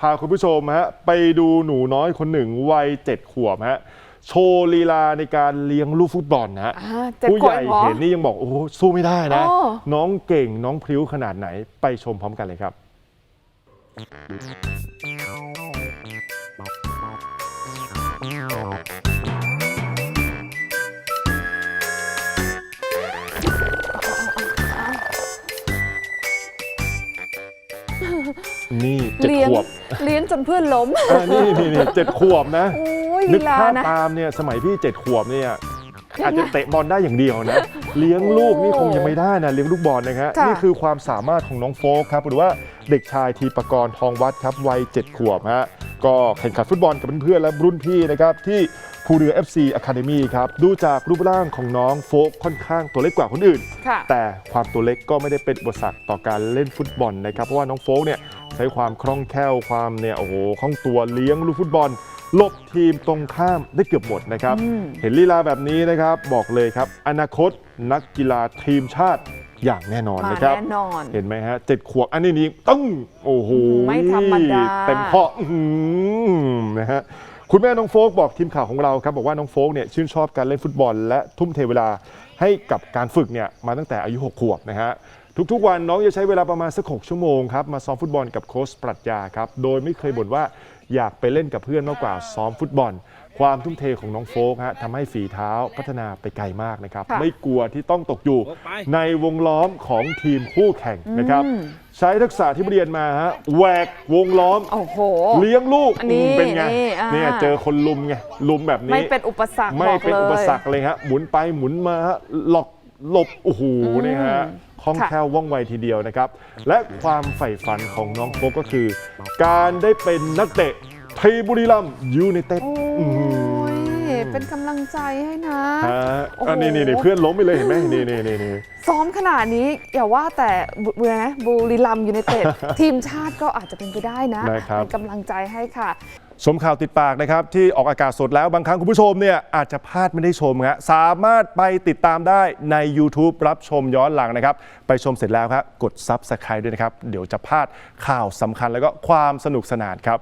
พาคุณผู้ชมฮะไปดูหนูน้อยคนหนึ่งวัยเจ็ดขวบฮะโชว์ลีลาในการเลี้ยงลูกฟุตบอลนะฮะอ่าเจ็ดผู้ขใหวบญ่เหรอ เห็นนี่ยังบอกโอ้โหสู้ไม่ได้นะโอ้น้องเก่งน้องพริ้วขนาดไหนไปชมพร้อมกันเลยครับ นี่เจ็ดเลี้ยงขวบเลี้ยงจนเพื่อนล้มอ่านี่นี่นี่เจ็ดขวบนะ โอ้ยนึลีกลาภาพนะ ตามเนี่ยสมัยพี่เจ็ดขวบเนี่ยอาจจะเตะบอลได้อย่างเดียวนะ เลี้ยงลูกนี่คงยังไม่ได้นะเลี้ยงลูกบอลนะฮะค่ะ นี่คือความสามารถของน้องโฟกครับหรือว่าเด็กชายทีปกรณ์ทองวัดครับวัยเจ็ดขวบฮะ ก็แข่งขันฟุตบอลกับเพื่อนๆและรุ่นพี่นะครับที่ภูเรือ FC Academy ครับดูจากรูปร่างของน้องโฟกค่อนข้างตัวเล็กกว่าคนอื่น ค่ะ แต่ความตัวเล็กก็ไม่ได้เป็นอุปสรรคต่อการเล่นฟุตบอลนะครับ เพราะว่าน้องโฟกเนี่ยใช้ความคล่องแคล่วความเนี่ยโอ้โหคล่องตัวเลี้ยงลูกฟุตบอลหลบทีมตรงข้ามได้เกือบหมดนะครับอืมเห็นลีลาแบบนี้นะครับบอกเลยครับ อนาคตนักกีฬาทีมชาติ อย่างแน่นอนมานะครับ แน่นอน เห็นไหมฮะเจ็ดขวบอันนี้นี่ตึ้งโอ้โหไม่ธรรมดา เต็มข้ออื้อหือนะฮะคุณแม่น้องโฟกบอกทีมข่าวของเราครับบอกว่าน้องโฟกเนี่ยชื่นชอบการเล่นฟุตบอล และทุ่มเทเวลาให้กับการฝึกเนี่ยมาตั้งแต่อายุ 6 ขวบนะฮะทุกๆวันน้องจะใช้เวลาประมาณสัก6ชั่วโมงครับมาซ้อมฟุตบอลกับโค้ชปรัชญาครับโดยไม่เคยบ่นว่า อยากไปเล่นกับเพื่อนมากกว่าซ้อมฟุตบอล ความทุ่มเทของน้องโฟกฮะทำให้ฝีเท้าพัฒนาไปไกลมากนะครับ ค่ะ ไม่กลัวที่ต้องตกอยู่โฟกไปในวงล้อมของทีมคู่แข่งนะครับอืมใช้ทักษะที่เรียนมาฮะแหวกวงล้อม โอ้โห เลี้ยงลูกอันนี้อืมเป็นไงนี่อ่า เนี่ยเจอคนลุมไงลุมแบบนี้ ไม่เป็นอุปสรรคไม่บอกเป็นเลย อุปสรรคเลยฮะหมุนไปหมุนมาฮะหลอก หลบโอ้โหอืมนี่ฮะคล่องค่ะแคล่วว่องไวทีเดียวนะครับ และความใฝ่ฝันของน้องโฟกก็คือ การได้เป็นนักเตะทีมบุรีรัมย์ยูไนเต็ดโอ้ย เป็นกำลังใจให้นะฮะโอ้โหอันนี้นี่นี่เพื่อนล้มไปเลยเห็นไหมนี่นี่นี่นี่ ซ้อมขนาดนี้อย่าว่าแต่บุเบื่อนะบุรีรัมย์ยูไนเต็ด ทีมชาติก็อาจจะเป็นไปได้นะ นะครับ เป็นกำลังใจให้ค่ะ ชมข่าวติดปากนะครับ ที่ออกอากาศสดแล้วบางครั้งคุณผู้ชมเนี่ยอาจจะพลาดไม่ได้ชมฮะสามารถไปติดตามได้ใน YouTube รับชมย้อนหลังนะครับ ไปชมเสร็จแล้วครับกด Subscribe ด้วยนะครับ เดี๋ยวจะพลาดข่าวสำคัญแล้วก็ความสนุกสนานครับ